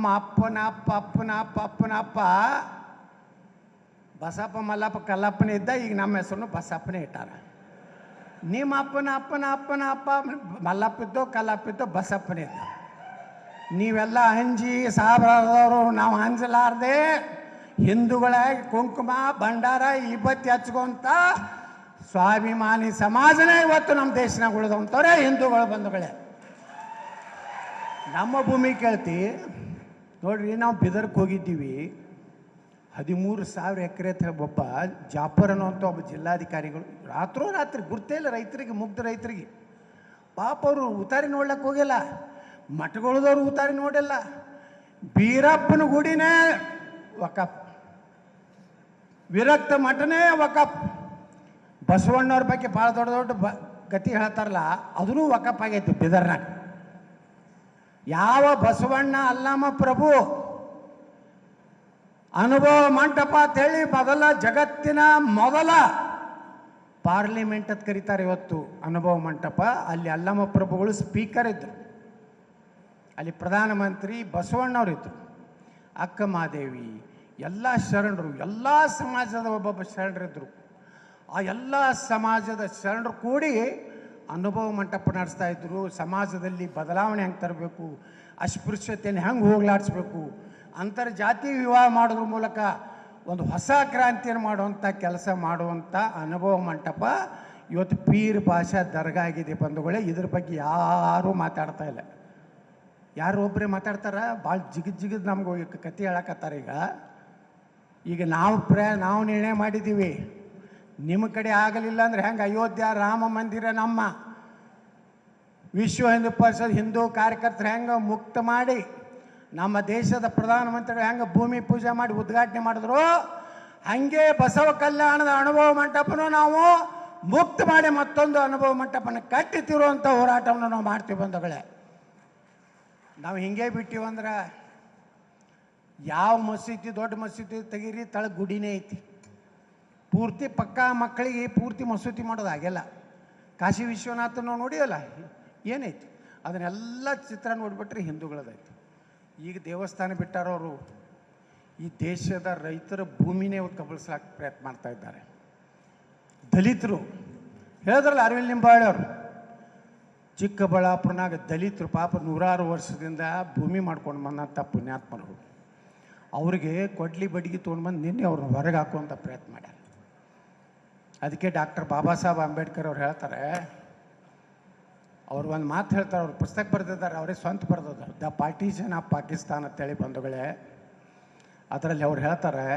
ನಮ್ಮ ಅಪ್ಪನ, ಅಪ್ಪ ಅಪ್ಪನ ಅಪ್ಪ ಅಪ್ಪನ, ಅಪ್ಪ. ಬಸಪ್ಪ, ಮಲ್ಲಪ್ಪ, ಕಲ್ಲಪ್ಪನೇ ಇದ್ದ, ಈಗ ನಮ್ಮ ಹೆಸರು ಬಸಪ್ಪನೇ ಇಟ್ಟಾರ. ನಿಮ್ಮ ಅಪ್ಪನ ಅಪ್ಪನ ಅಪ್ಪನ, ಅಪ್ಪ, ಮಲ್ಲಪ್ಪ ಇದ್ದೋ, ಕಲ್ಲಪ್ಪ ಇದ್ದೋ, ಬಸಪ್ಪನೇ ಇದ್ದ. ನೀವೆಲ್ಲ ಅಂಜಿ ಸಾಬ್ರದವರು ನಾವು ಹಂಜಲಾರ್ದೆ ಹಿಂದೂಗಳಾಗಿ ಕುಂಕುಮ, ಭಂಡಾರ, ಇಬ್ಬತ್ತಿ ಹಚ್ಕೊಂತ, ಸ್ವಾಭಿಮಾನಿ ಸಮಾಜನೇ ಇವತ್ತು ನಮ್ಮ ದೇಶನಾಗ ಉಳಿದಂಥವ್ರೆ ಹಿಂದೂಗಳು ಬಂಧುಗಳೇ. ನಮ್ಮ ಭೂಮಿ ಕೇಳ್ತಿ ನೋಡ್ರಿ, ನಾವು ಬಿದರ್ಕ್ ಹೋಗಿದ್ದೀವಿ. ಹದಿಮೂರು ಸಾವಿರ ಎಕರೆ ಒಬ್ಬ ಜಾಫರ್ ಅನ್ನುವಂಥ ಒಬ್ಬ ಜಿಲ್ಲಾಧಿಕಾರಿಗಳು, ರಾತ್ರೋ ರಾತ್ರಿ, ಗುರ್ತೇ ಇಲ್ಲ ರೈತರಿಗೆ, ಮುಗ್ಧ ರೈತರಿಗೆ. ಪಾಪ ಅವರು ಉತಾರಿ ನೋಡ್ಲಕ್ಕೆ ಹೋಗಿಲ್ಲ ಮಠಗಳದವ್ರು ಉತಾರಿ ನೋಡಿಲ್ಲ ಬೀರಪ್ಪನ ಗುಡಿನೇ ವಕಪ್ ವಿರಕ್ತ ಮಠನೇ ವಕಪ್ ಬಸವಣ್ಣವ್ರ ಬಗ್ಗೆ ಭಾಳ ದೊಡ್ಡ ದೊಡ್ಡ ಬ, ಗತಿ ಹೇಳ್ತಾರಲ್ಲ, ಅದೂ ವಕಪ್ ಆಗೈತಿ ಬಿದರ್ನಾಗ. ಯಾವ ಬಸವಣ್ಣ ಅಲ್ಲಮ್ಮ ಪ್ರಭು? ಅನುಭವ ಮಂಟಪ ಅಂತೇಳಿ ಮೊದಲ ಜಗತ್ತಿನ ಮೊದಲ ಪಾರ್ಲಿಮೆಂಟ್ ಅಂತ ಕರೀತಾರೆ ಇವತ್ತು ಅನುಭವ ಮಂಟಪ. ಅಲ್ಲಿ ಅಲ್ಲಮ್ಮ ಪ್ರಭುಗಳು ಸ್ಪೀಕರ್ ಇದ್ದರು ಅಲ್ಲಿ ಪ್ರಧಾನಮಂತ್ರಿ ಬಸವಣ್ಣವರಿದ್ದರು ಅಕ್ಕ ಮಹಾದೇವಿ ಎಲ್ಲ ಶರಣರು, ಎಲ್ಲ ಸಮಾಜದ ಒಬ್ಬೊಬ್ಬ ಶರಣರಿದ್ದರು ಆ ಎಲ್ಲ ಸಮಾಜದ ಶರಣರು ಕೂಡಿ ಅನುಭವ ಮಂಟಪ ನಡೆಸ್ತಾ ಇದ್ರು. ಸಮಾಜದಲ್ಲಿ ಬದಲಾವಣೆ ಹೆಂಗೆ ತರಬೇಕು? ಅಸ್ಪೃಶ್ಯತೆಯನ್ನು ಹೆಂಗೆ ಹೋಗ್ಲಾಡಿಸ್ಬೇಕು? ಅಂತರ್ಜಾತಿ ವಿವಾಹ ಮಾಡೋದ್ರ ಮೂಲಕ ಒಂದು ಹೊಸ ಕ್ರಾಂತಿಯನ್ನು ಮಾಡುವಂಥ ಕೆಲಸ ಮಾಡುವಂಥ ಅನುಭವ ಮಂಟಪ ಇವತ್ತು ಪೀರ್ ಭಾಷಾ ದರ್ಗಾ ಆಗಿದೆ ಬಂಧುಗಳೇ. ಇದ್ರ ಬಗ್ಗೆ ಯಾರೂ ಮಾತಾಡ್ತಾ ಇಲ್ಲ. ಯಾರು ಒಬ್ಬರೇ ಮಾತಾಡ್ತಾರ. ಭಾಳ ಜಿಗಿದ್ ಜಿಗಿದ್ ನಮ್ಗೆ ಕತೆ ಹೇಳಕತ್ತಾರ ಈಗ. ಈಗ ನಾವು ಪ್ರ, ನಾವು ನಿರ್ಣಯ ಮಾಡಿದ್ದೀವಿ. ನಿಮ್ಮ ಕಡೆ ಆಗಲಿಲ್ಲ ಅಂದ್ರೆ ಹೆಂಗೆ? ಅಯೋಧ್ಯ ರಾಮ ಮಂದಿರ ನಮ್ಮ. ವಿಶ್ವ ಹಿಂದೂ ಪರಿಷತ್ ಹಿಂದೂ ಕಾರ್ಯಕರ್ತರು ಹೆಂಗೆ ಮುಕ್ತ ಮಾಡಿ, ನಮ್ಮ ದೇಶದ ಪ್ರಧಾನಮಂತ್ರಿಗಳು ಹೆಂಗೆ ಭೂಮಿ ಪೂಜೆ ಮಾಡಿ, ಉದ್ಘಾಟನೆ ಮಾಡಿದ್ರು. ಹಂಗೆ ಬಸವ ಕಲ್ಯಾಣದ ಅನುಭವ ಮಂಟಪನು ನಾವು ಮುಕ್ತ ಮಾಡಿ ಮತ್ತೊಂದು ಅನುಭವ ಮಂಟಪನ ಕಟ್ಟಿತಿರುವಂಥ ಹೋರಾಟವನ್ನು ನಾವು ಮಾಡ್ತೀವಿ ಬಂಧುಗಳೇ. ನಾವು ಹಿಂಗೆ ಬಿಟ್ಟಿವಂದ್ರೆ ಯಾವ ಮಸೀದಿ ದೊಡ್ಡ ಮಸೀದಿ ತೆಗೀರಿ, ತಳ ಗುಡಿನೇ ಐತಿ. ಪೂರ್ತಿ ಪಕ್ಕಾ ಮಕ್ಕಳಿಗೆ ಪೂರ್ತಿ ಮಸೂತಿ ಮಾಡೋದು ಆಗಿಲ್ಲ ಕಾಶಿ ವಿಶ್ವನಾಥನ ನೋಡಿಯಲ್ಲ ಏನೈತಿ ಅದನ್ನೆಲ್ಲ ಚಿತ್ರ ನೋಡಿಬಿಟ್ರೆ ಹಿಂದೂಗಳದಾಯ್ತು. ಈಗ ದೇವಸ್ಥಾನ ಬಿಟ್ಟಾರವರು ಈ ದೇಶದ ರೈತರ ಭೂಮಿನೇ ಕಬಳಿಸ್ಲಾಕ ಪ್ರಯತ್ನ ಮಾಡ್ತಾ ಇದ್ದಾರೆ. ದಲಿತರು, ಹೇಳಿದ್ರಲ್ಲ ಅರವಿಂದ್ ನಿಂಬಾಳೆ ಅವರು, ಚಿಕ್ಕಬಳ್ಳಾಪುರನಾಗ ದಲಿತರು ಪಾಪ ನೂರಾರು ವರ್ಷದಿಂದ ಭೂಮಿ ಮಾಡ್ಕೊಂಡು ಬಂದಂಥ ಪುಣ್ಯಾತ್ಮರು. ಅವರಿಗೆ ಕೊಡ್ಲಿ ಬಡಿಗೆ ತೊಗೊಂಡು ಬಂದು ನಿನ್ನೆ ಅವ್ರನ್ನ ಹೊರಗೆ ಹಾಕುವಂಥ ಪ್ರಯತ್ನ ಮಾಡ್ಯಾರ. ಅದಕ್ಕೆ ಡಾಕ್ಟರ್ ಬಾಬಾ ಸಾಹೇಬ್ ಅಂಬೇಡ್ಕರ್ ಅವ್ರು ಹೇಳ್ತಾರೆ, ಅವ್ರು ಒಂದು ಮಾತು ಹೇಳ್ತಾರೆ, ಅವ್ರು ಪುಸ್ತಕ ಬರೆದಿದ್ದಾರೆ, ಅವರೇ ಸ್ವಂತ ಬರೆದದ್ದು ದ ಪಾರ್ಟಿಷನ್ ಆಫ್ ಪಾಕಿಸ್ತಾನ್ ಅಂತೇಳಿ ಬಂಧುಗಳೇ, ಅದರಲ್ಲಿ ಅವ್ರು ಹೇಳ್ತಾರೆ